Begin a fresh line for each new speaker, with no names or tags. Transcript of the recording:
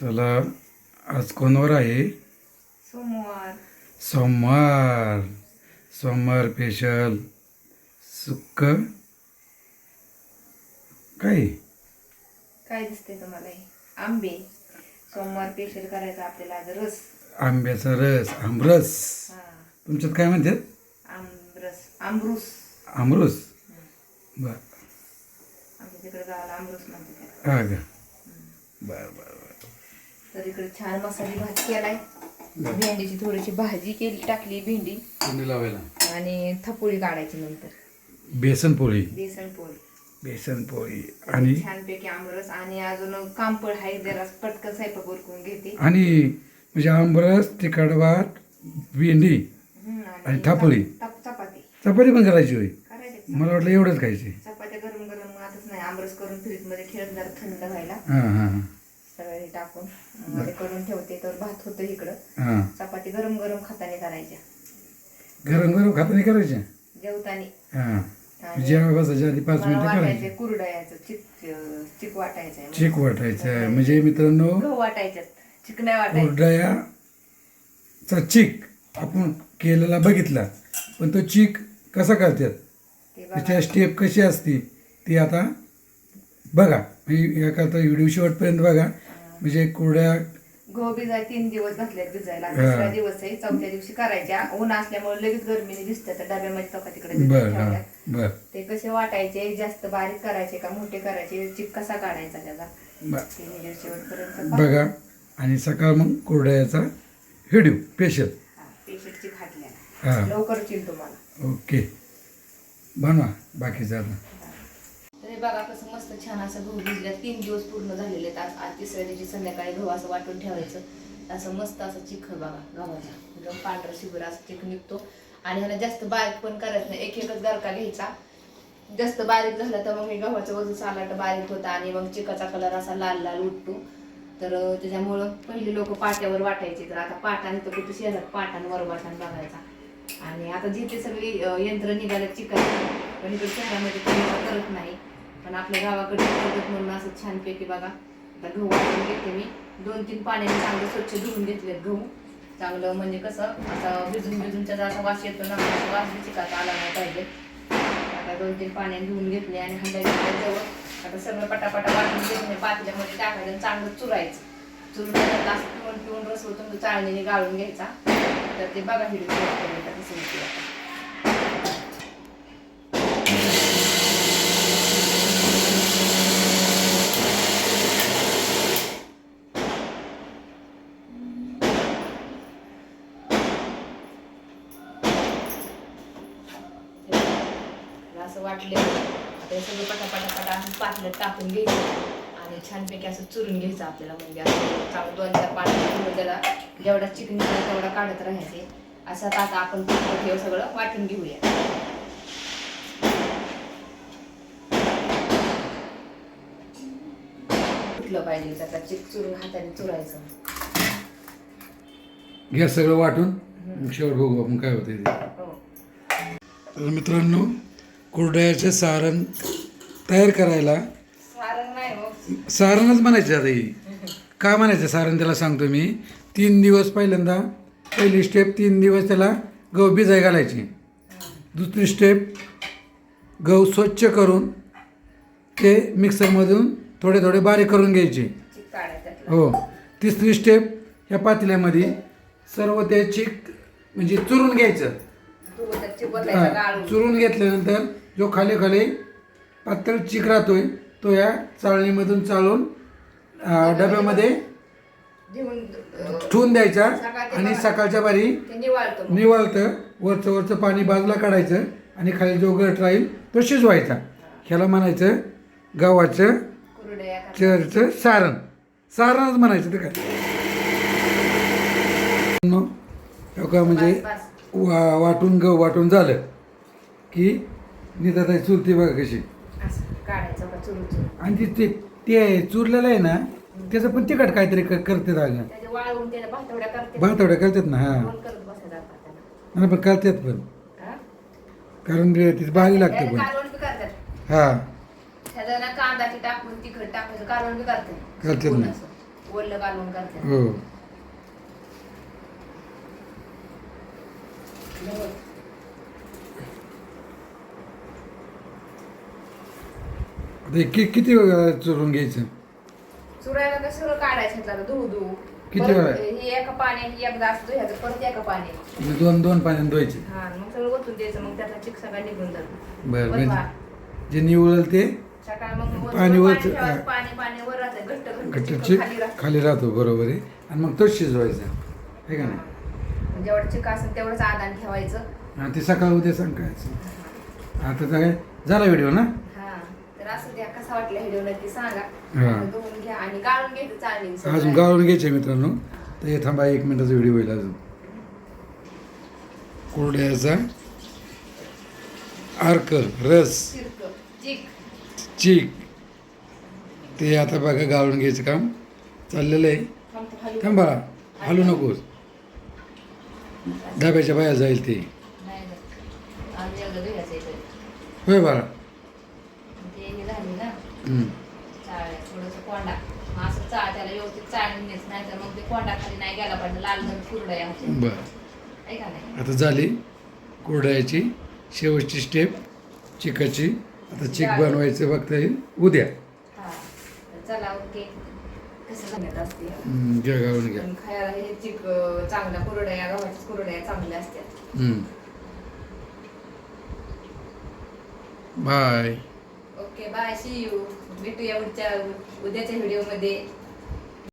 चला आज कोणवर आहे?
सोमवार.
सोमवार. सोमवार स्पेशल सुक्क काय?
काय दिसते तुम्हाला? हे? आंबे. सोमवार स्पेशल करायचा आपल्याला आज रस.
आंब्याचा रस. आमरस.
हा.
तुमच्यात काय म्हणतात?
आमरस. आमरूस.
आमरस. बर
आमच्या तिकडे गावाला आमरूस म्हणते
हा का? बर बर बर.
तर इकडे छान मसाली भात केलाय. भेंडीची थोडीशी भाजी केली टाकली भेंडी.
कोणी लावायला?
आणि थपोळी काढायची नंतर.
बेसन पोळी.
बेसन पोळी.
बेसन पोळी. आणि?
छानपैकी आमरस आणि अजून कांपळ आहे जरा पटकन स्वयंपाक उरकून घेते.
आणि म्हणजे आंबरस तिखट भात भेंडी आणि थापोळी?
थाप- चपाती.
चपाती पण करायची होय? मला वाटलं एवढंच खायचे.
चपात्या गरम गरम आताच नाही. आमरस करून फ्रीजमध्ये ठेवत जरा थंड व्हायला.
हां हां हां.
सगळं हे टाकून. मध्ये करून ठेवते तर भात होतं इकडं. चपाती गरम गरम खाताने करायच्या.
गरम गरम खाताना करायचे
जेवतानी.
हां. जेव्हा बसायच्या आधी पाच मिनिटं
वाटायचे
करायचे
कुरडयाचं चिक चिक वाटायचंय
चीक वाटायचं म्हणजे मित्रांनो
गहू वाटायच्यात. चिकण्या वाटायच्या
कुरडयाचा चीक आपण केलेला बघितला. पण तो चीक कसा करतात? त्याच्या स्टेप कशी असती ती आता बघा. म्हणजे एखादा व्हिडिओ शेवटपर्यंत बघा. म्हणजे कुरड्या
भिजाय तीन दिवस घातलेत भिजायला.
हा.
दुसरा दिवस आहे चौथ्या दिवशी करायच्या. ऊन असल्यामुळे लगेच गरमीने दिसतात तर डब्यामध्ये चौका तिकडे भिजत
बर हां
ठेवल्यात.
बर.
ते कसे वाटायचे जास्त बारीक करायचे का मोठे करायचे चिक कसा काढायचा त्याचा?
बर.
ते व्हिडिओ शेवटपर्यंत
बघा आणि सकाळ मग कुरड्याचा व्हिडिओ स्पेशल
पेशंट चिक घातल्या
हां.
लवकर चिल तुम्हाला
ओके. बनवा
तर हे बघा कसं मस्त छान असं गहू भिजल्या तीन दिवस पूर्ण झालेले आहेत. आज आज तिसऱ्या दिवशी संध्याकाळी गहू असं वाटून ठेवायचं. असं मस्त असं चिखल बघा गव्हाचा. एकदम पांढरा शिबर असं चिक निघतो. आणि ह्याला जास्त बारीक पण करायचं नाही. एक एकच गरका घ्यायचा. जास्त बारीक झालं तर मग हे गव्हाचं वजन सालाट बारीक होतं आणि मग चिकाचा कलर असा लाल लाल उठतो. तर त्याच्यामुळं पहिले लोक पाट्यावर वाटायचे. तर आता पाटाने तर कुठे शहरात पाटांवर वाटाण बघायचा. आणि आता जिथे सगळी यंत्र निघाले चिकाची पण इकडे शहरामध्ये करत नाही. पण आपल्या गावाकडे पद्धत म्हणून असं छानपैकी बघा. आता गहू वाटून घेते मी. दोन तीन पाण्याने चांगलं स्वच्छ धुवून घेतलेत गहू. चांगलं म्हणजे कसं असं भिजून भिजून त्याचा असा वास येतो ना वास बी आला नाही पाहिजे. आता दोन तीन पाण्याने धुवून घेतले आणि हंडा जवळ आता सगळं पटापटा वाटून घेतले पातेल्यामध्ये टाकायचं चांगलं चुरायचं. चुरून असं पिऊन पिऊन रस होतो तो चाळणीने गाळून घ्यायचा. तर ते बघा हिडू कसं होते आता. त्याला असं वाटले. आता हे सगळं पटापटा पटा असं पातळत टाकून घ्यायचं आणि छानपैकी असं चुरून घ्यायचं आपल्याला म्हणजे असं चांगलं दोन चार पाणी त्याला जेवढा चिकन तेवढा काढत राहायचे. असं आता आता आपण हे सगळं वाटून घेऊया. पाहिजे त्याचा चिक चुरून हाताने चुरायचं.
गॅस सगळं वाटून शेवट बघू आपण काय होते
हो.
तर मित्रांनो कुरडयाचे सारण तयार करायला
हो.
सारणच म्हणायचं आता ही. का म्हणायचं? सारण त्याला सांगतो मी. तीन दिवस पहिल्यांदा पहिली स्टेप तीन दिवस त्याला गहू भिजाय घालायची. दुसरी स्टेप गहू स्वच्छ करून ते मिक्सरमधून थोडे थोडे बारीक करून घ्यायचे. हो. तिसरी स्टेप ह्या पातेल्यामध्ये सर्व ते चिक म्हणजे चुरून घ्यायचं. हा, चुरून घेतल्यानंतर जो खाली खाली पातळ चिक राहतोय तो या चाळणीमधून चाळून अं, डब्यामध्ये ठेवून द्यायचा आणि सकाळच्या बारी
निवाळतो
वरचं वरचं पाणी बाजूला काढायचं आणि खाली जो गट राहील तो शिजवायचा. ह्याला म्हणायचं गव्हाचं. चरचं सारण. सारणच म्हणायचं ते काय? का म्हणजे. वा वाटून ग वाटून झालं की निदाताई चुरती बघा कशी.
असं काढायचं का चुरून चुरून.
आणि ती ते ते चुरलेलं आहे ना त्याचं पण तिखट काहीतरी क- करतात अगं.
त्याचे वाळवून त्याला भातवड्या करते
भातवड्या करतात ना हा.
दोन करत बसायचं आता त्याला.
नाही पण करतात पण.
हा?
कारण ते भारी लागते
त्याला
पण.
कालवण बी करतात.
हा.
ना कांदा ते टाकून तिखट टाकायचं कालवण बी करतात.
ना.
असं. ओलं
हो. हे कि किती वेळा चुरून घ्यायचं?
चुरायला का सगळं काढायचं त्याला
किती
परत
वेळा?
हे एका पाण्यात एकदा असं धुयाचं परत एका पाण्यात.
म्हणजे दोन दोन पाण्यात धुवायचे.
हा मग सगळं ओतून द्यायचं मग त्याचा चिक सगळा निघून जातो.
बरं म्हणजे. जे निवळल ते
सकाळी मग
पाणी
पाणी ठेवायचं. पाणी पाणी वर राहतं घट्ट घट्ट चिक खाली राहतं.
खाली राहतो बरोबर आहे. आणि मग तोच शिजवायचा हे का नाही?
हा. जेवढं चिक असेल तेवढंच आदान ठेवायचं.
ते सकाळ उद्या सांगायचं आता तर काय झाला व्हिडिओ ना?
असं द्या कसा वाटला व्हिडिओ नक्की सांगा. आणि धुवून घ्या आणि गाळून घ्यायचं चालेल सगळं.
अजून गाळून घ्यायचे मित्रांनो. तर हे थांबा एक मिनिटाचा व्हिडिओ होईल अजून. कोरड्याचा अर्क रस
चिक.
चीक. ते आता बघा गाळून घ्यायचं काम चाललेलं आहे.
थांब
हलू नकोस. डब्याच्या बाहेर जाईल ते. होय बाळा
थोडस कोंडा. मग असं चाळ त्याला व्यवस्थित नाही तर मग ते कोंडा खाली नाही गेला पाहिजे लाल कुरडया.
बरं.
ऐका नाही?
आता झाली कोरड्याची शेवटची स्टेप चिकाची. आता चिक बनवायचं बघता येईल. उद्या.
हा. तर चला ओके. कसं असते?
हम्म, घ्या गाळून घ्या.
पण खायला हे चिक चांगल्या कुरड्या गव्हाच्या कुरड्या चांगल्या असतात
हम्म. Bye.
Okay bye see you भेटूया पुढच्या उद्याच्या व्हिडिओमध्ये